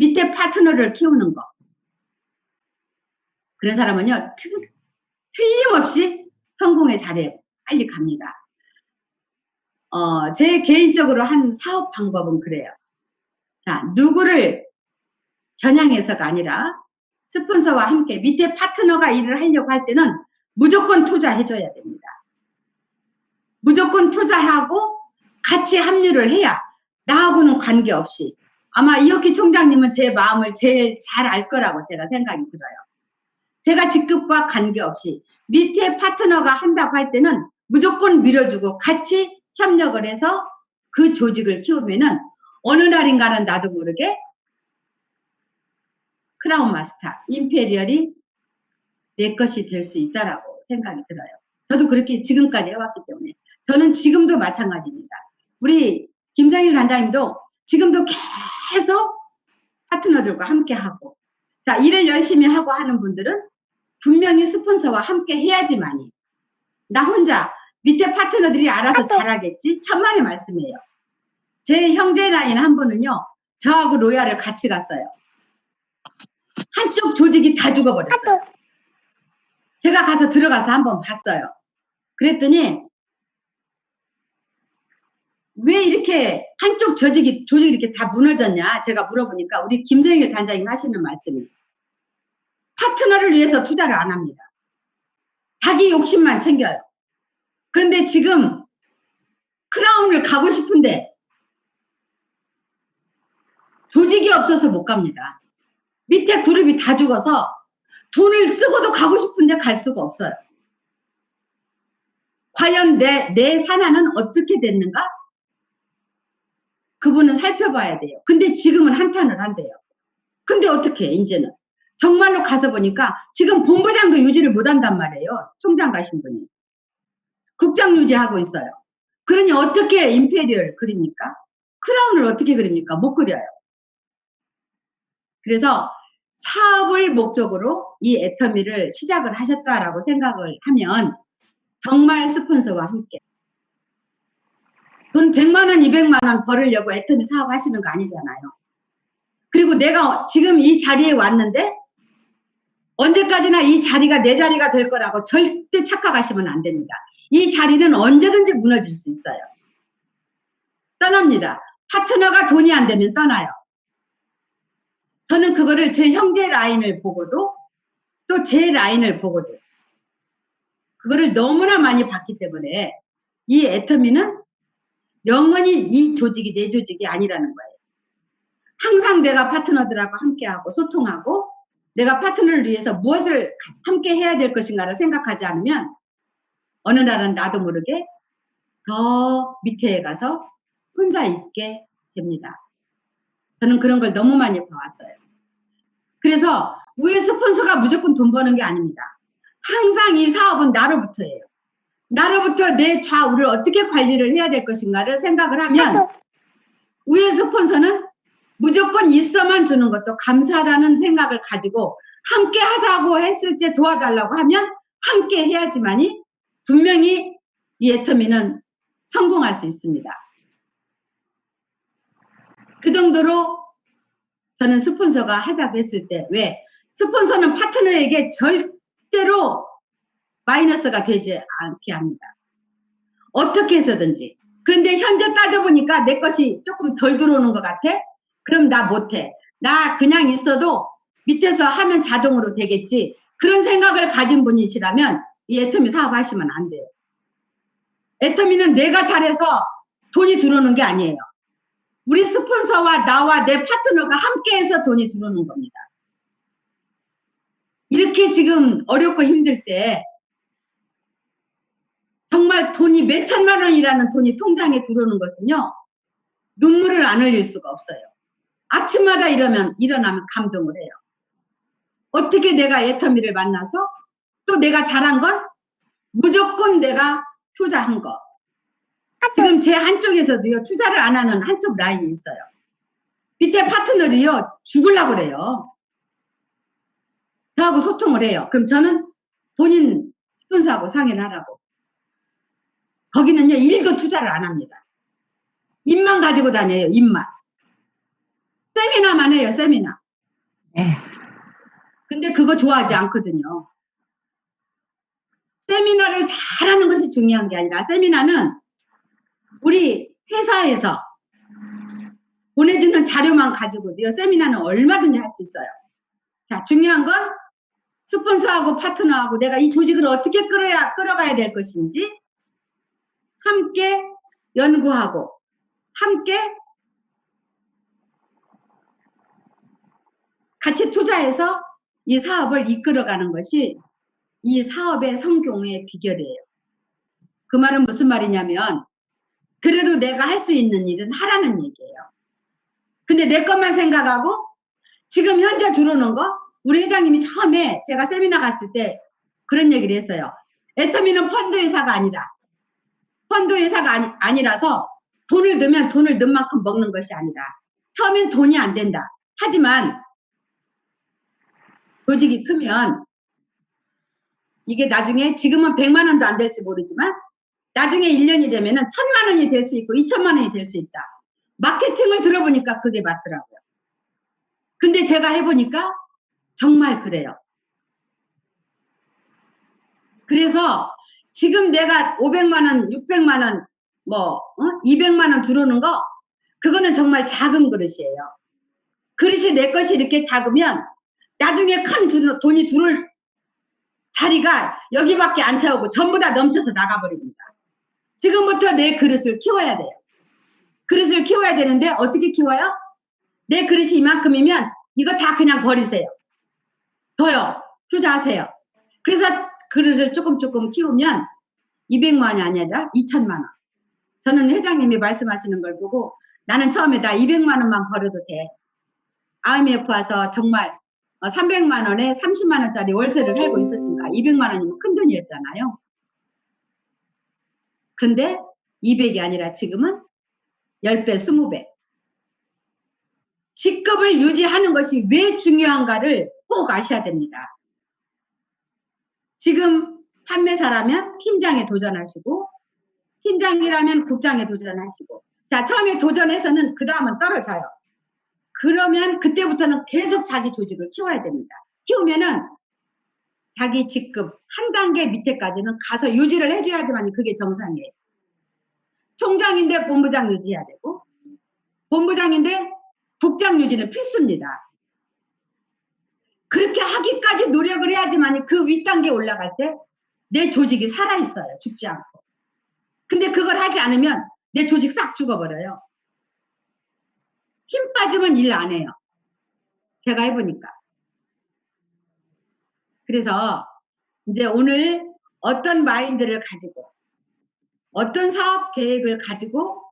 밑에 파트너를 키우는 거. 그런 사람은요, 틀- 틀림없이 성공의 자리에 빨리 갑니다. 어, 제 개인적으로 한 사업 방법은 그래요. 자, 누구를 겨냥해서가 아니라 스폰서와 함께 밑에 파트너가 일을 하려고 할 때는 무조건 투자해줘야 됩니다. 무조건 투자하고 같이 합류를 해야 나하고는 관계없이 아마 이혁기 총장님은 제 마음을 제일 잘 알 거라고 제가 생각이 들어요. 제가 직급과 관계없이 밑에 파트너가 한다고 할 때는 무조건 밀어주고 같이 협력을 해서 그 조직을 키우면은 어느 날인가는 나도 모르게 크라운 마스터, 임페리얼이 내 것이 될 수 있다라고 생각이 들어요. 저도 그렇게 지금까지 해왔기 때문에 저는 지금도 마찬가지입니다. 우리 김정일 단장님도 지금도 계속 파트너들과 함께 하고 자 일을 열심히 하고 하는 분들은 분명히 스폰서와 함께 해야지만이 나 혼자 밑에 파트너들이 알아서 잘하겠지 천만의 말씀이에요. 제 형제 라인 한 분은요 저하고 로얄을 같이 갔어요. 한쪽 조직이 다 죽어버렸어요. 제가 가서 들어가서 한번 봤어요. 그랬더니 왜 이렇게 한쪽 조직이 조직이 이렇게 다 무너졌냐 제가 물어보니까 우리 김정일 단장님 하시는 말씀이 파트너를 위해서 투자를 안 합니다. 자기 욕심만 챙겨요. 그런데 지금 크라운을 가고 싶은데 조직이 없어서 못 갑니다. 밑에 그룹이 다 죽어서 돈을 쓰고도 가고 싶은데 갈 수가 없어요. 과연 내, 내 산하는 어떻게 됐는가? 그분은 살펴봐야 돼요. 근데 지금은 한탄을 한대요. 근데 어떻게 해, 이제는? 정말로 가서 보니까 지금 본부장도 유지를 못 한단 말이에요. 총장 가신 분이. 국장 유지하고 있어요. 그러니 어떻게 임페리얼 그립니까? 크라운을 어떻게 그립니까? 못 그려요. 그래서 사업을 목적으로 이 애터미를 시작을 하셨다라고 생각을 하면 정말 스폰서와 함께 돈 100만 원, 200만 원 벌으려고 애터미 사업 하시는 거 아니잖아요. 그리고 내가 지금 이 자리에 왔는데 언제까지나 이 자리가 내 자리가 될 거라고 절대 착각하시면 안 됩니다. 이 자리는 언제든지 무너질 수 있어요. 떠납니다. 파트너가 돈이 안 되면 떠나요. 저는 그거를 제 형제 라인을 보고도 또 제 라인을 보고도 그거를 너무나 많이 봤기 때문에 이 애터미는 영원히 이 조직이 내 조직이 아니라는 거예요. 항상 내가 파트너들하고 함께하고 소통하고 내가 파트너를 위해서 무엇을 함께 해야 될 것인가를 생각하지 않으면 어느 날은 나도 모르게 더 밑에 가서 혼자 있게 됩니다. 저는 그런 걸 너무 많이 봐왔어요. 그래서 우리 스폰서가 무조건 돈 버는 게 아닙니다. 항상 이 사업은 나로부터예요. 나로부터 내 좌우를 어떻게 관리를 해야 될 것인가를 생각을 하면 우리 스폰서는 무조건 있어만 주는 것도 감사하다는 생각을 가지고 함께 하자고 했을 때 도와달라고 하면 함께 해야지만이 분명히 이 애터미는 성공할 수 있습니다. 그 정도로 저는 스폰서가 하자고 했을 때 왜? 스폰서는 파트너에게 절대로 마이너스가 되지 않게 합니다. 어떻게 해서든지. 그런데 현재 따져보니까 내 것이 조금 덜 들어오는 것 같아? 그럼 나 못해. 나 그냥 있어도 밑에서 하면 자동으로 되겠지. 그런 생각을 가진 분이시라면 이 애터미 사업하시면 안 돼요. 애터미는 내가 잘해서 돈이 들어오는 게 아니에요. 우리 스폰서와 나와 내 파트너가 함께해서 돈이 들어오는 겁니다. 이렇게 지금 어렵고 힘들 때 정말 돈이 몇 천만 원이라는 돈이 통장에 들어오는 것은요 눈물을 안 흘릴 수가 없어요. 아침마다 이러면 일어나면 감동을 해요. 어떻게 내가 애터미를 만나서 또 내가 잘한 건 무조건 내가 투자한 거. 지금 제 한쪽에서도요 투자를 안 하는 한쪽 라인이 있어요. 밑에 파트너들이요 죽으려고 그래요. 저하고 소통을 해요. 그럼 저는 본인 스폰서하고 상의를 하라고. 거기는요 일도 투자를 안 합니다. 입만 가지고 다녀요 입만. 세미나만 해요, 세미나. 예. 근데 그거 좋아하지 않거든요. 세미나를 잘하는 것이 중요한 게 아니라 세미나는 우리 회사에서 보내주는 자료만 가지고도요, 세미나는 얼마든지 할 수 있어요. 자, 중요한 건 스폰서하고 파트너하고 내가 이 조직을 어떻게 끌어야, 끌어가야 될 것인지 함께 연구하고 함께 같이 투자해서 이 사업을 이끌어가는 것이 이 사업의 성공의 비결이에요. 그 말은 무슨 말이냐면 그래도 내가 할 수 있는 일은 하라는 얘기예요. 근데 내 것만 생각하고 지금 현재 들어오는 거 우리 회장님이 처음에 제가 세미나 갔을 때 그런 얘기를 했어요. 애터미는 펀드 회사가 아니다. 펀드 회사가 아니, 아니라서 돈을 넣으면 돈을 넣은 만큼 먹는 것이 아니다. 처음엔 돈이 안 된다. 하지만 조직이 크면 이게 나중에 지금은 100만 원도 안 될지 모르지만 나중에 1년이 되면 은 1000만 원이 될 수 있고 2천만 원이 될 수 있다. 마케팅을 들어보니까 그게 맞더라고요. 근데 제가 해보니까 정말 그래요. 그래서 지금 내가 500만 원, 600만 원, 뭐 어? 200만 원 들어오는 거 그거는 정말 작은 그릇이에요. 그릇이 내 것이 이렇게 작으면 나중에 큰 들- 돈이 들어올 자리가 여기밖에 안 채우고 전부 다 넘쳐서 나가버립니다. 지금부터 내 그릇을 키워야 돼요. 그릇을 키워야 되는데 어떻게 키워요? 내 그릇이 이만큼이면 이거 다 그냥 버리세요. 더요. 투자하세요. 그래서 그릇을 조금 조금 키우면 200만 원이 아니라 2천만 원. 저는 회장님이 말씀하시는 걸 보고 나는 처음에 나 200만 원만 벌어도 돼. IMF 와서 정말 300만 원에 30만 원짜리 월세를 살고 있었으니까 200만 원이면 큰 돈이었잖아요. 근데 200이 아니라 지금은 10배, 20배. 직급을 유지하는 것이 왜 중요한가를 꼭 아셔야 됩니다. 지금 판매사라면 팀장에 도전하시고, 팀장이라면 국장에 도전하시고, 자, 처음에 도전해서는 그 다음은 떨어져요. 그러면 그때부터는 계속 자기 조직을 키워야 됩니다. 키우면은 자기 직급 한 단계 밑에까지는 가서 유지를 해줘야지만 그게 정상이에요. 총장인데 본부장 유지해야 되고, 본부장인데 국장 유지는 필수입니다. 그렇게 하기까지 노력을 해야지만 그 윗단계 올라갈 때 내 조직이 살아있어요. 죽지 않고. 근데 그걸 하지 않으면 내 조직 싹 죽어버려요. 힘 빠지면 일 안 해요. 제가 해보니까. 그래서 이제 오늘 어떤 마인드를 가지고 어떤 사업 계획을 가지고